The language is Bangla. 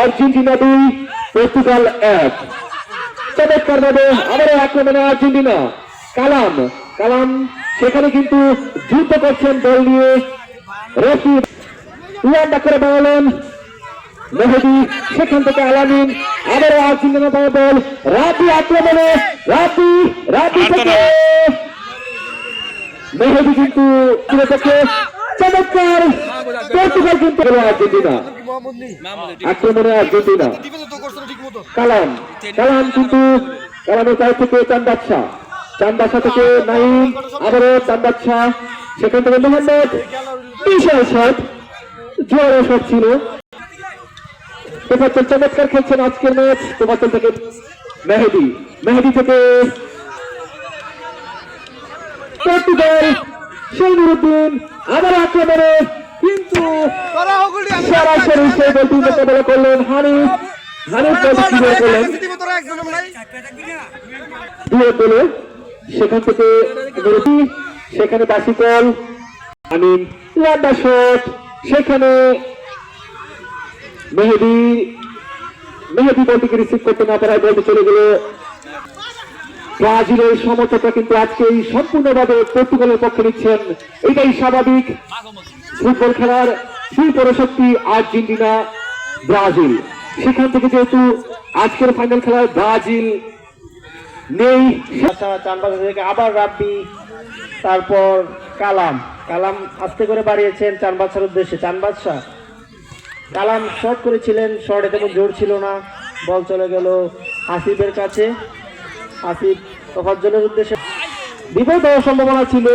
আর্জেন্টিনা দুই পর্তুগাল এক। চমৎকার ভাবে আবারও আক্রমণে আর্জেন্টিনা। কালাম কালাম সেখানে কিন্তু যুদ্ধ করছেন দল নিয়ে। রফি লম্বা করে বাড়ালেন। মেহেদি সেখান থেকে আলামিন আবারও আর্জেন্টিনা দল। বল রাতি আক্রমণে রাতি রাতি থেকে। মেহেদি কিন্তু থেকে চমৎকার। পর্তুগাল কিন্তু আর্জেন্টিনা। আক্রমণে আর্জেন্টিনা। কালাম কালাম কিন্তু কালামের কাছ থেকে চান্দাচ্ছা চান্দাচ্ছা থেকে আবারও চান্দাচ্ছা সেখান থেকে মোহাম্মদ বিশাল শট। জোয়ার শট ছিল। তোফাচ্চল চমৎকার খেলছেন আজকের ম্যাচ। তোফাচ্চল থেকে মেহেদি। মেহেদি থেকে পর্তুগাল শৈনুরুদ্দিন আবার আক্রমণে কিন্তু সরাসরি সেই বলটি মোকাবেলা করলেন হানিফ হানিফ বলটি করলেন। দিয়ে পেলে সেখান থেকে সেখানে লম্বা শট সেখানে মেহেদি মেহেদি বলটিকে রিসিভ করতে না পারায় বলটি চলে গেল ব্রাজিলের সমর্থকরা কিন্তু আজকে এই সম্পূর্ণভাবে পর্তুগালের পক্ষে নিচ্ছেন। এটাই স্বাভাবিক। ফুটবল খেলার ফুল পরশক্তি আর্জেন্টিনা, ব্রাজিল। সেখান থেকে যেহেতু আজকের ফাইনাল খেলায় ব্রাজিল নেই থেকে আবার রাব্বি, তারপর কালাম। কালাম আস্তে করে বাড়িয়েছেন চান বাদশার উদ্দেশ্যে। চান বাদশাহ। কালাম শর্ট করেছিলেন শর্টে তেমন জোর ছিল না। বল চলে গেল আসিফের কাছে। আসিফ তোফাজ্জলের উদ্দেশ্যে। বিপদ সম্ভাবনা ছিল।